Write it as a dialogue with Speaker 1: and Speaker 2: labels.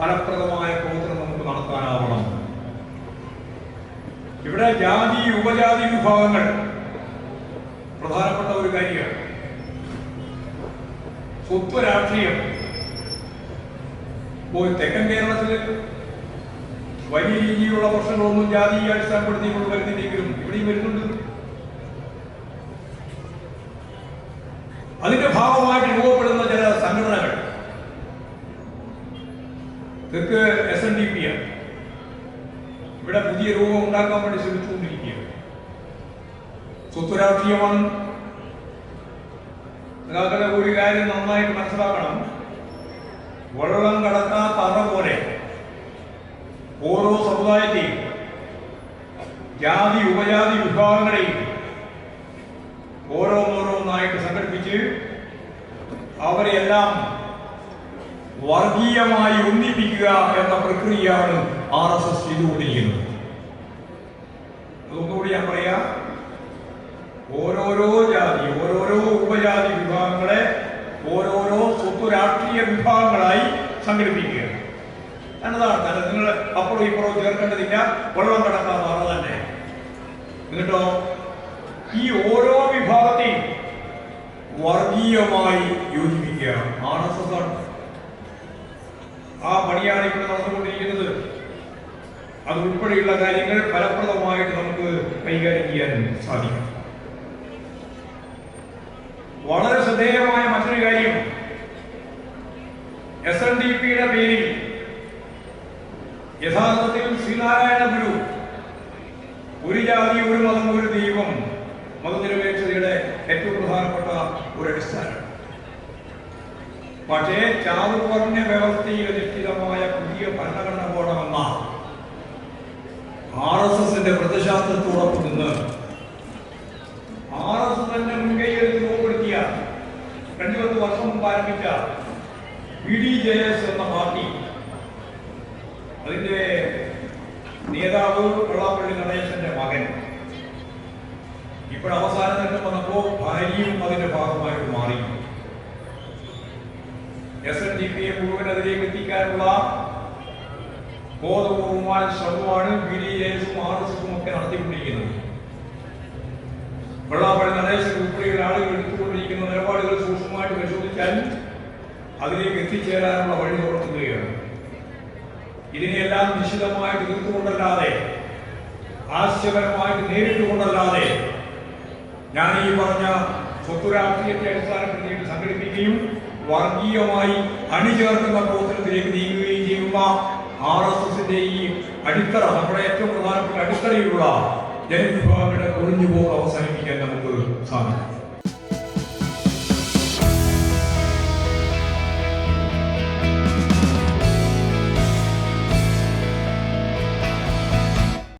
Speaker 1: ഫലപ്രദമായ പ്രവർത്തനം നമുക്ക് നടത്താനാവണം. ഇവിടെ ജാതി ഉപജാതി വിഭാഗങ്ങൾ പ്രധാനപ്പെട്ട ഒരു കാര്യമാണ്. സ്വത്വ രാഷ്ട്രീയം. ഇപ്പോൾ തെക്കൻ കേരളത്തിൽ വലിയ രീതിയിലുള്ള പ്രശ്നങ്ങളൊന്നും ജാതിയെ അടിസ്ഥാനപ്പെടുത്തിക്കൊണ്ട് വരുന്നില്ലെങ്കിലും ഇവിടെയും വരുന്നുണ്ട്. അതിന്റെ ഭാഗമായിട്ട് തെക്ക് എസ് എൻ ഡി പി ആണ്. ഇവിടെ പുതിയ രൂപം ഉണ്ടാക്കാൻ വേണ്ടി ശ്രമിച്ചുകൊണ്ടിരിക്കുകയാണ്. സ്വത്വരാഷ്ട്രീയമാണ്. നിങ്ങൾക്കത് ഒരു കാര്യം നന്നായിട്ട് മനസ്സിലാക്കണം. വെള്ളം കടക്കാത്ത അറ പോലെ ഓരോ സമുദായത്തെയും ജാതി ഉപജാതി വിഭാഗങ്ങളെയും ഓരോന്നോരോന്നായിട്ട് സംഘടിപ്പിച്ച് അവരെയെല്ലാം വർഗീയമായി ഒന്നിപ്പിക്കുക എന്ന പ്രക്രിയയാണ് ആർ എസ് എസ് ചെയ്തുകൊണ്ടിരിക്കുന്നത്. അതൊന്നുകൂടി ഞാൻ പറയാം. ഓരോരോ ജാതി ഓരോരോ ഉപജാതി വിഭാഗങ്ങളെ ഓരോരോ സ്വത്ത് രാഷ്ട്രീയ വിഭാഗങ്ങളായി സംഘടിപ്പിക്കുക. എന്നതാണ്. കാരണം നിങ്ങൾ അപ്പുറം ഇപ്പുറം ചേർക്കേണ്ടതില്ല. വെള്ളം അറ തന്നെ. എന്നിട്ടോ ഈ ഓരോ വിഭാഗത്തെയും വർഗീയമായി യോജിപ്പിക്കുക. ആർ എസ് എസ് ആണ്. ആ പണിയാണ് ഇവിടെ നടന്നുകൊണ്ടിരിക്കുന്നത്. അത് ഉൾപ്പെടെയുള്ള കാര്യങ്ങൾ ഫലപ്രദമായിട്ട് നമുക്ക് കൈകാര്യം ചെയ്യാൻ സാധിക്കും. വളരെ ശ്രദ്ധേയമായ മറ്റൊരു കാര്യം. എസ് എൻ ഡി പിയുടെ പേരിൽ യഥാർത്ഥത്തിൽ ശ്രീനാരായണ ഗുരു ഒരു ജാതി ഒരു മതം ഒരു ദൈവം മതനിരപേക്ഷതയുടെ ഏറ്റവും പ്രധാനപ്പെട്ട ഒരു അടിസ്ഥാനം പക്ഷേ ചാതുപർണ വ്യവസ്ഥയിൽ അധിഷ്ഠിതമായ പുതിയ ഭരണഘടന പോണമെന്ന ആർ എസ് എസിന്റെ പ്രതിശാസ്ത്രത്തോടൊപ്പം നിന്ന് ആർ എസ് എസിന്റെ മുൻകൈയിൽ രൂപപ്പെടുത്തിയ രണ്ടു പത്ത് വർഷം മുമ്പ് ആരംഭിച്ച ബി ഡി ജെ എസ് എന്ന പാർട്ടി അതിന്റെ നേതാവ് വെള്ളാപ്പള്ളി ഗണേശന്റെ മകൻ. ഇപ്പോഴവസാനം തന്നെ വന്നപ്പോ ഭാര്യയും അതിന്റെ ഭാഗമായിട്ട് മാറി എസ് എൻ ഡി പിയെ മുഴുവൻ അതിലേക്ക് എത്തിക്കാനുള്ള ബോധപൂർവമായ ശ്രമമാണ് ബി ഡി എസും ആർ എസ് എസും ഒക്കെ നടത്തിക്കൊണ്ടിരിക്കുന്നത്. വെള്ളാപ്പള്ളി നടേശൻ ഉൾപ്പെടെയുള്ള ആളുകൾ എടുത്തുകൊണ്ടിരിക്കുന്ന നിലപാടുകൾ സൂക്ഷ്മമായിട്ട് പരിശോധിച്ചാൽ അതിലേക്ക് എത്തിച്ചേരാനുള്ള വഴി തുറക്കുകയാണ് ഇതിനെയെല്ലാം നിശ്ചിതമായിട്ട് എതിർത്തുകൊണ്ടല്ലാതെ ആശയപരമായിട്ട് നേരിട്ടുകൊണ്ടല്ലാതെ ഞാൻ ഈ പറഞ്ഞ സ്വത്തുരാഷ്ട്രീയത്തെ അടിസ്ഥാനപ്പെടുത്തിയിട്ട് സംഘടിപ്പിക്കുകയും വർഗീയമായി അണിചേർക്കുന്ന പ്രവർത്തനത്തിലേക്ക് നീങ്ങുകയും ചെയ്യുന്ന ആർ എസ് എസിന്റെ ഈ അടിത്തറ നമ്മുടെ ഏറ്റവും പ്രധാനപ്പെട്ട അടിത്തറയിലുള്ള ജനവിഭാഗങ്ങളുടെ ഒഴിഞ്ഞുപോക്ക് അവസാനിപ്പിക്കാൻ നമുക്ക് സാധിക്കും.